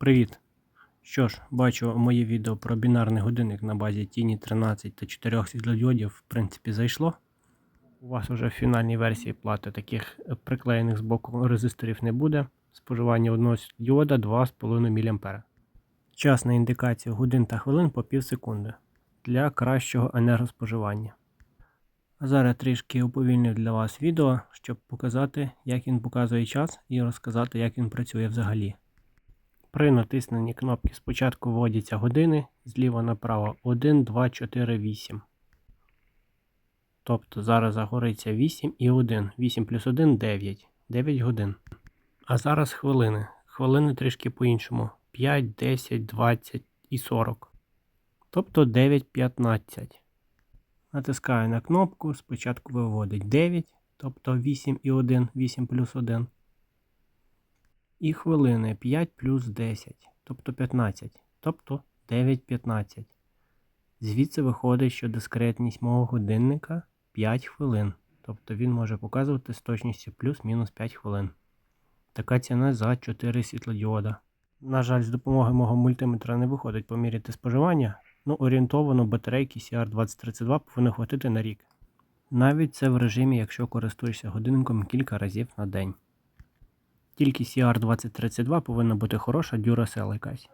Привіт! Що ж, бачу моє відео про бінарний годинник на базі Тіні 13 та 4 світлодіодів, в принципі, зайшло. У вас вже в фінальній версії плати таких е, приклеєних з боку резисторів не буде. Споживання одного світлодіода 2,5 мА. Час на індикацію годин та хвилин по пів секунди для кращого енергоспоживання. А зараз трішки уповільнив для вас відео, щоб показати, як він показує час і розказати, як він працює взагалі. При натисненні кнопки спочатку вводяться години зліва направо 1, 2, 4, 8. Тобто зараз загориться 8 і 1. 8 плюс 1 9. 9 годин. А зараз хвилини. Хвилини трішки по-іншому. 5, 10, 20 і 40. Тобто 9, 15. Натискаю на кнопку, спочатку виводить 9, тобто 8 і 1, 8 плюс 1. І хвилини 5 плюс 10, тобто 15, тобто 9 15. Звідси виходить, що дискретність мого годинника 5 хвилин. Тобто він може показувати з точністю плюс-мінус 5 хвилин. Така ціна за 4 світлодіода. На жаль, з допомогою мого мультиметра не виходить поміряти споживання. Ну, орієнтовано батарейки CR2032 повинно хватити на рік. Навіть це в режимі, якщо користуєшся годинником кілька разів на день. Тільки CR2032 повинна бути хороша Duracell якась.